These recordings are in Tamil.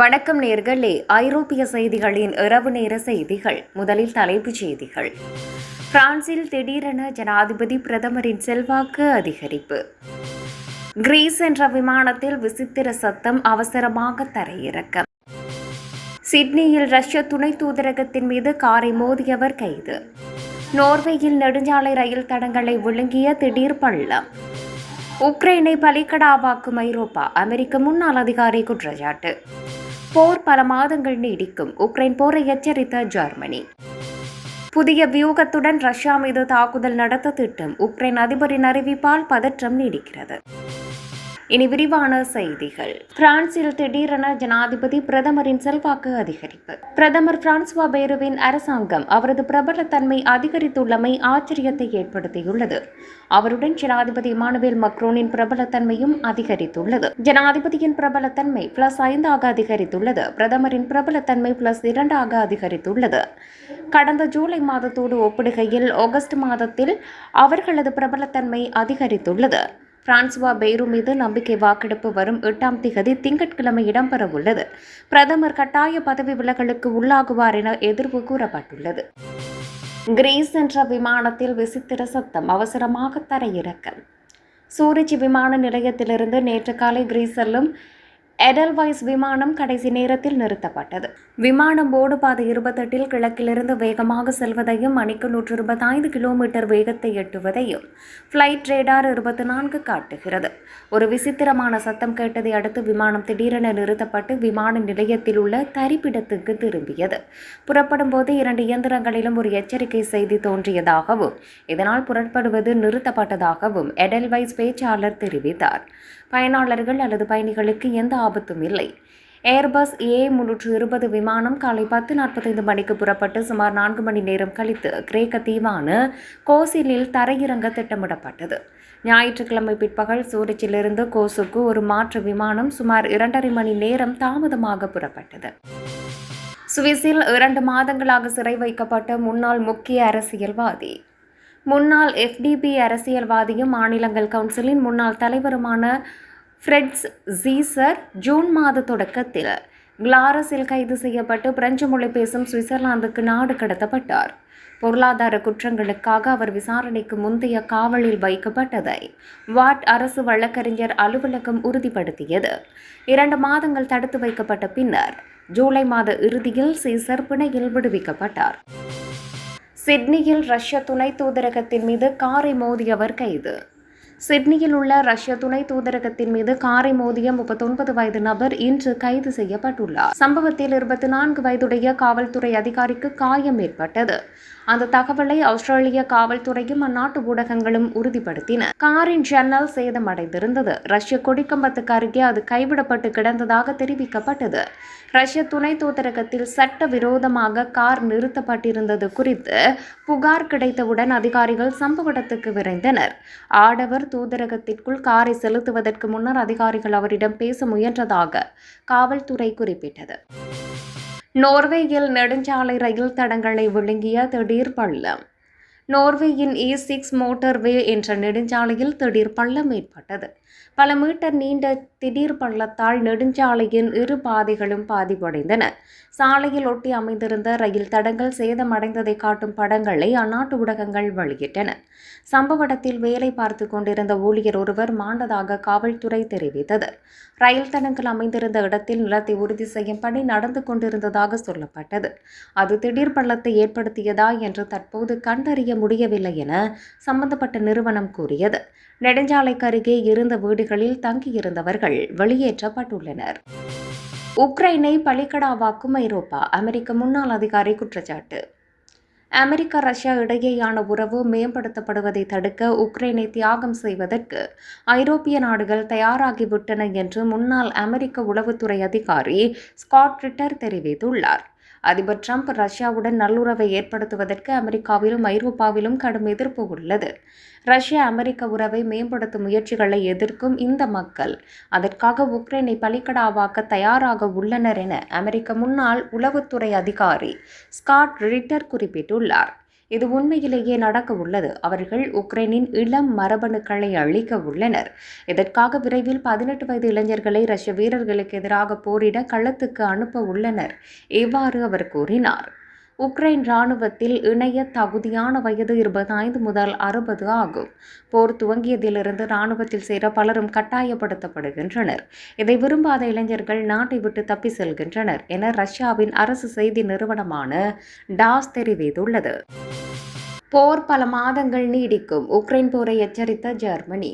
வணக்கம் நேர்களே. ஐரோப்பிய செய்திகளின் இரவு நேர செய்திகள். முதலில் தலைப்புச் செய்திகள். பிரான்சில் திடீரென ஜனாதிபதி பிரதமரின் செல்வாக்கு அதிகரிப்பு. கிரீஸ் என்ற விமானத்தில் விசித்திர சத்தம் அவசரமாக தரையிறக்கம். சிட்னியில் ரஷ்ய துணை தூதரகத்தின் மீது காரை மோதியவர் கைது. நோர்வேயில் நெடுஞ்சாலை ரயில் தடங்களை விழுங்கிய திடீர் பள்ளம். உக்ரைனை பலிக்கடாவாக்கும் ஐரோப்பா அமெரிக்க முன்னாள் அதிகாரி குற்றச்சாட்டு. போர் பல மாதங்கள் நீடிக்கும். உக்ரைன் போரை எச்சரித்த ஜெர்மனி. புதிய வியூகத்துடன் ரஷ்யா மீது தாக்குதல் நடத்த திட்டம். உக்ரைன் அதிபரின் அறிவிப்பால் பதற்றம் நீடிக்கிறது. இனி விரிவான செய்திகள். பிரான்சில் திடீரென ஜனாதிபதி பிரதமரின் செல்வாக்கு அதிகரிப்பு. பிரதமர் பிரான்சுவா பேருவின் அரசாங்கம் அவரது பிரபலத்தன்மை அதிகரித்துள்ளமை ஆச்சரியத்தை ஏற்படுத்தியுள்ளது. அவருடன் ஜனாதிபதி இமானுவேல் மக்ரோனின் பிரபலத்தன்மையும் அதிகரித்துள்ளது. ஜனாதிபதியின் பிரபலத்தன்மை பிளஸ் ஐந்தாக அதிகரித்துள்ளது. பிரதமரின் பிரபலத்தன்மை பிளஸ் இரண்டாக அதிகரித்துள்ளது. கடந்த ஜூலை மாதத்தோடு ஒப்பிடுகையில் ஆகஸ்ட் மாதத்தில் அவர்களது பிரபலத்தன்மை அதிகரித்துள்ளது. பிரான்சுவா பெய்ரு மீது நம்பிக்கை வாக்கெடுப்பு வரும் எட்டாம் திகதி திங்கட்கிழமை இடம்பெறவுள்ளது. பிரதமர் கட்டாய பதவி விலகலுக்கு உள்ளாகுவார் என எதிர்வு கூறப்பட்டுள்ளது. கிரீஸ் என்ற விமானத்தில் விசித்திர சத்தம் அவசரமாக தரையிறக்கம். சூரிச் விமான நிலையத்திலிருந்து நேற்று காலை கிரீஸ் செல்லும் எடல்வைஸ் விமானம் கடைசி நேரத்தில் நிறுத்தப்பட்டது. விமானம் போர்டு பாதை இருபத்தெட்டில் கிழக்கிலிருந்து வேகமாக செல்வதையும் மணிக்கு நூற்று இருபத்தைந்து கிலோமீட்டர் வேகத்தை எட்டுவதையும் ஃப்ளைட் ரேடார் இருபத்தி நான்கு காட்டுகிறது. ஒரு விசித்திரமான சத்தம் கேட்டதை அடுத்து விமானம் திடீரென நிறுத்தப்பட்டு விமான நிலையத்தில் உள்ள தரிப்பிடத்துக்கு திரும்பியது. புறப்படும் போது இரண்டு இயந்திரங்களிலும் ஒரு எச்சரிக்கை செய்தி தோன்றியதாகவும் இதனால் புறப்படுவது நிறுத்தப்பட்டதாகவும் எடல்வைஸ் பேச்சாளர் தெரிவித்தார். பயனாளர்கள் அல்லது பயணிகளுக்கு எந்த ஆபத்தும் இல்லை. ஏர்பஸ் ஏ முன்னூற்று இருபது விமானம் காலை பத்து நாற்பத்தைந்து மணிக்கு புறப்பட்டு சுமார் நான்கு மணி நேரம் கழித்து கிரேக்க தீவான கோசிலில் தரையிறங்க திட்டமிடப்பட்டது. ஞாயிற்றுக்கிழமை பிற்பகல் சூரிச்சிலிருந்து கோசுக்கு ஒரு மாற்று விமானம் சுமார் இரண்டரை மணி நேரம் தாமதமாக புறப்பட்டது. சுவிஸில் இரண்டு மாதங்களாக சிறை வைக்கப்பட்ட முன்னாள் முக்கிய அரசியல்வாதி முன்னாள் எஃப்டிபி அரசியல்வாதியும் மாநிலங்கள் கவுன்சிலின் முன்னாள் தலைவருமான ஃப்ரெட்ஸ் ஜீசர் ஜூன் மாத தொடக்கத்தில் கிளாரஸில் கைது செய்யப்பட்டு பிரெஞ்சு மொழி பேசும் சுவிட்சர்லாந்துக்கு நாடு கடத்தப்பட்டார். பொருளாதார குற்றங்களுக்காக அவர் விசாரணைக்கு முந்தைய காவலில் வைக்கப்பட்டதை வாட் அரசு வழக்கறிஞர் அலுவலகம் உறுதிப்படுத்தியது. இரண்டு மாதங்கள் தடுத்து வைக்கப்பட்ட பின்னர் ஜூலை மாத இறுதியில் சீசர் பிணையில் விடுவிக்கப்பட்டார். சிட்னியில் ரஷ்ய துணை தூதரகத்தின் மீது காரை மோதியவர் கைது. சிட்னியில் உள்ள ரஷ்ய துணை தூதரகத்தின் மீது காரை மோதிய முப்பத்தொன்பது வயது நபர் இன்று கைது செய்யப்பட்டுள்ளார். சம்பவத்தில் இருபத்தி நான்கு வயதுடைய காவல்துறை அதிகாரிக்கு காயம் ஏற்பட்டது. அந்த தகவலை ஆஸ்திரேலிய காவல்துறையும் அந்நாட்டு ஊடகங்களும் உறுதிப்படுத்தின. காரின் ஜன்னல் சேதமடைந்திருந்தது. ரஷ்ய கொடிக்கம்பத்துக்கு அருகே அது கைவிடப்பட்டு கிடந்ததாக தெரிவிக்கப்பட்டது. ரஷ்ய துணை தூதரகத்தில் சட்ட விரோதமாக கார் நிறுத்தப்பட்டிருந்தது குறித்து புகார் கிடைத்தவுடன் அதிகாரிகள் சம்பவ இடத்துக்கு விரைந்தனர். ஆடவர் தூதரகத்திற்குள் காரை செலுத்துவதற்கு முன்னர் அதிகாரிகள் அவரிடம் பேச முயன்றதாக காவல்துறை குறிப்பிட்டது. நோர்வேயில் நெடுஞ்சாலை ரயில் தடங்களை விழுங்கிய திடீர் பள்ளம். நோர்வேயின் e இ சிக்ஸ் மோட்டர்வே என்ற நெடுஞ்சாலையில் திடீர் பள்ளம் ஏற்பட்டது. பல மீட்டர் நீண்ட திடீர் பள்ளத்தால் நெடுஞ்சாலையின் இரு பாதைகளும் பாதிப்படைந்தன. சாலையில் ஒட்டி அமைந்திருந்த ரயில் தடங்கள் சேதமடைந்ததை காட்டும் படங்களை அந்நாட்டு ஊடகங்கள் வெளியிட்டன. சம்பவ இடத்தில் வேலை பார்த்து கொண்டிருந்த ஊழியர் ஒருவர் மாண்டதாக காவல்துறை தெரிவித்தது. ரயில் தடங்கள் அமைந்திருந்த இடத்தில் நிலத்தை உறுதி செய்யும் பணி நடந்து கொண்டிருந்ததாக சொல்லப்பட்டது. அது திடீர் பள்ளத்தை ஏற்படுத்தியதா என்று தற்போது கண்டறிய முடியவில்லை என சம்பந்தப்பட்ட நிறுவனம் கூறியது. நெடுஞ்சாலைக்கு அருகே இருந்த வீடுகளில் தங்கியிருந்தவர்கள் வெளியேற்றப்பட்டுள்ளனர். உக்ரைனை பலிக்கடாவாக்கும் ஐரோப்பா அமெரிக்க முன்னாள் அதிகாரி குற்றச்சாட்டு. அமெரிக்கா ரஷ்யா இடையேயான உறவு மேம்படுத்தப்படுவதை தடுக்க உக்ரைனை தியாகம் செய்வதற்கு ஐரோப்பிய நாடுகள் தயாராகிவிட்டன என்று முன்னாள் அமெரிக்க உளவுத்துறை அதிகாரி ஸ்காட் ரிட்டர் தெரிவித்துள்ளார். அதிபர் ட்ரம்ப் ரஷ்யாவுடன் நல்லுறவை ஏற்படுத்துவதற்கு அமெரிக்காவிலும் ஐரோப்பாவிலும் கடும் எதிர்ப்பு உள்ளது. ரஷ்யா அமெரிக்க உறவை மேம்படுத்தும் முயற்சிகளை எதிர்க்கும் இந்த மக்கள் அதற்காக உக்ரைனை பலிக்கடாவாக்க தயாராக உள்ளனர் என அமெரிக்க முன்னாள் உளவுத்துறை அதிகாரி ஸ்காட் ரிட்டர் குறிப்பிட்டுள்ளார். இது உண்மையிலேயே நடக்க உள்ளது. அவர்கள் உக்ரைனின் இளம் மரபணுக்களை அழிக்க உள்ளனர். இதற்காக விரைவில் பதினெட்டு வயது இளைஞர்களை ரஷ்ய வீரர்களுக்கு எதிராக போரிட களத்துக்கு அனுப்ப உள்ளனர். இவ்வாறு அவர் கூறினார். உக்ரைன் இராணுவத்தில் இணைய தகுதியான வயது இருபத்தைந்து முதல் அறுபது ஆகும். போர் துவங்கியதிலிருந்து இராணுவத்தில் சேர பலரும் கட்டாயப்படுத்தப்படுகின்றனர். இதை விரும்பாத இளைஞர்கள் நாட்டை விட்டு தப்பி செல்கின்றனர் என ரஷ்யாவின் அரசு செய்தி நிறுவனமான டாஸ் தெரிவித்துள்ளது. போர் பல மாதங்கள் நீடிக்கும். உக்ரைன் போரை எச்சரித்த ஜெர்மனி.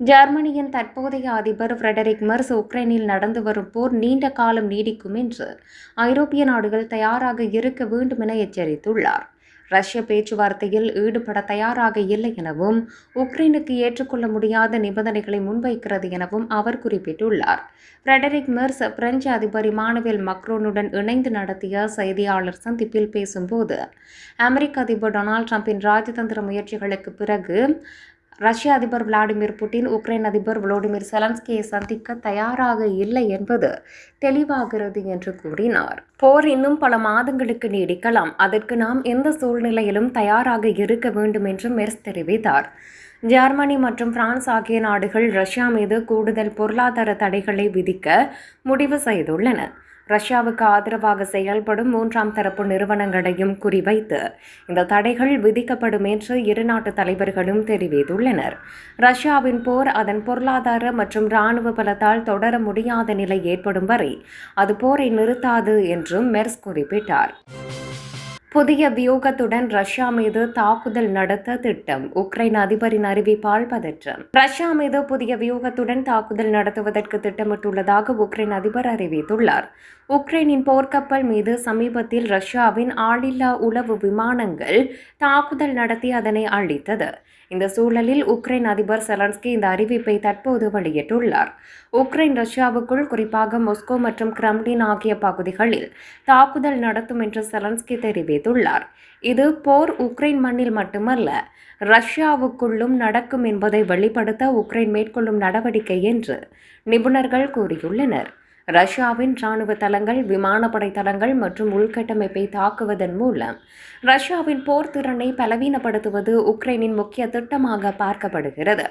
ஜெர்மனியின் தற்போதைய அதிபர் ஃப்ரெடரிக் மர்ஸ் உக்ரைனில் நடந்து வரும் போர் நீண்ட காலம் நீடிக்கும் என்று ஐரோப்பிய நாடுகள் தயாராக இருக்க வேண்டும் என எச்சரித்துள்ளார். ரஷ்ய பேச்சுவார்த்தையில் ஈடுபட தயாராக இல்லை எனவும் உக்ரைனுக்கு ஏற்றுக்கொள்ள முடியாத நிபந்தனைகளை முன்வைக்கிறது எனவும் அவர் குறிப்பிட்டுள்ளார். ஃப்ரெடரிக் மெர்ஸ் பிரெஞ்சு அதிபர் இமானுவேல் மக்ரோனுடன் இணைந்து நடத்திய செய்தியாளர் சந்திப்பில் பேசும்போது அமெரிக்க அதிபர் டொனால்ட் ட்ரம்பின் ராஜதந்திர முயற்சிகளுக்கு பிறகு ரஷ்ய அதிபர் விளாடிமிர் புட்டின் உக்ரைன் அதிபர் விளாடிமிர் செலன்ஸ்கியை சந்திக்க தயாராக இல்லை என்பது தெளிவாகிறது என்று கூறினார். போர் இன்னும் பல மாதங்களுக்கு நீடிக்கலாம். அதற்கு நாம் எந்த சூழ்நிலையிலும் தயாராக இருக்க வேண்டும் என்று மெர்ஸ் தெரிவித்தார். ஜெர்மனி மற்றும் பிரான்ஸ் ஆகிய நாடுகள் ரஷ்யா மீது கூடுதல் பொருளாதார தடைகளை விதிக்க முடிவு செய்துள்ளன. ரஷ்யாவுக்கு ஆதரவாக செயல்படும் மூன்றாம் தரப்பு நிறுவனங்களையும் குறிவைத்து. இந்த தடைகள் விதிக்கப்படும் என்று இரு நாட்டு தலைவர்களும் தெரிவித்துள்ளனர். ரஷ்யாவின் போர் அதன் பொருளாதார மற்றும் இராணுவ பலத்தால் தொடர முடியாத நிலை ஏற்படும் வரை அது போரை நிறுத்தாது என்றும் மெர்ஸ் குறிப்பிட்டார். புதிய வியூகத்துடன் ரஷ்யா மீது தாக்குதல் நடத்த திட்டம். உக்ரைன் அதிபரின் அறிவிப்பால் பதற்றம். ரஷ்யா மீது புதிய வியூகத்துடன் தாக்குதல் நடத்துவதற்கு திட்டமிட்டுள்ளதாக உக்ரைன் அதிபர் அறிவித்துள்ளார். உக்ரைனின் போர்க்கப்பல் மீது சமீபத்தில் ரஷ்யாவின் ஆளில்லா உளவு விமானங்கள் தாக்குதல் நடத்தி அதனை அழித்தது. இந்த சூழலில் உக்ரைன் அதிபர் செலன்ஸ்கி இந்த அறிவிப்பை தற்போது வெளியிட்டுள்ளார். உக்ரைன் ரஷ்யாவுக்குள் குறிப்பாக மொஸ்கோ மற்றும் கிரம்லின் ஆகிய பகுதிகளில் தாக்குதல் நடத்தும் என்று செலன்ஸ்கி தெரிவித்துள்ளார். இது போர் உக்ரைன் மண்ணில் மட்டுமல்ல ரஷ்யாவுக்குள்ளும் நடக்கும் என்பதை வெளிப்படுத்த உக்ரைன் மேற்கொள்ளும் நடவடிக்கை என்று நிபுணர்கள் கூறியுள்ளனர். ரஷ்யாவின் இராணுவ தளங்கள் விமானப்படை தளங்கள் மற்றும் உள்கட்டமைப்பை தாக்குவதன் மூலம் ரஷ்யாவின் போர் திறனை பலவீனப்படுத்துவது உக்ரைனின் முக்கிய திட்டமாக பார்க்கப்படுகிறது.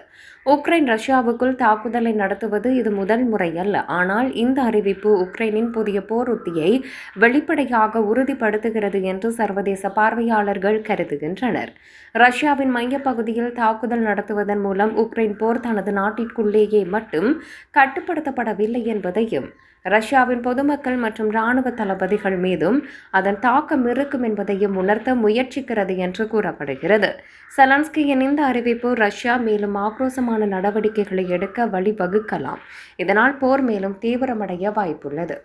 உக்ரைன் ரஷ்யாவுக்குள் தாக்குதலை நடத்துவது இது முதல் முறையல்ல ஆனால் இந்த அறிவிப்பு உக்ரைனின் புதிய போர் உத்தியை வெளிப்படையாக உறுதிப்படுத்துகிறது என்று சர்வதேச பார்வையாளர்கள் கருதுகின்றனர். ரஷ்யாவின் மையப்பகுதியில் தாக்குதல் நடத்துவதன் மூலம் உக்ரைன் போர் தனது நாட்டிற்குள்ளேயே மட்டும் கட்டுப்படுத்தப்படவில்லை என்பதையும் ரஷ்யாவின் பொதுமக்கள் மற்றும் இராணுவ தளபதிகள் மீதும் அதன் தாக்கம் இருக்கும் என்பதையும் உணர்த்த முயற்சிக்கிறது என்று கூறப்படுகிறது. செலன்ஸ்கியின் இந்த அறிவிப்பு ரஷ்யா மேலும் ஆக்ரோசமான நடவடிக்கைகளை எடுக்க வழிவகுக்கலாம். இதனால் போர் மேலும் தீவிரமடைய வாய்ப்புள்ளது.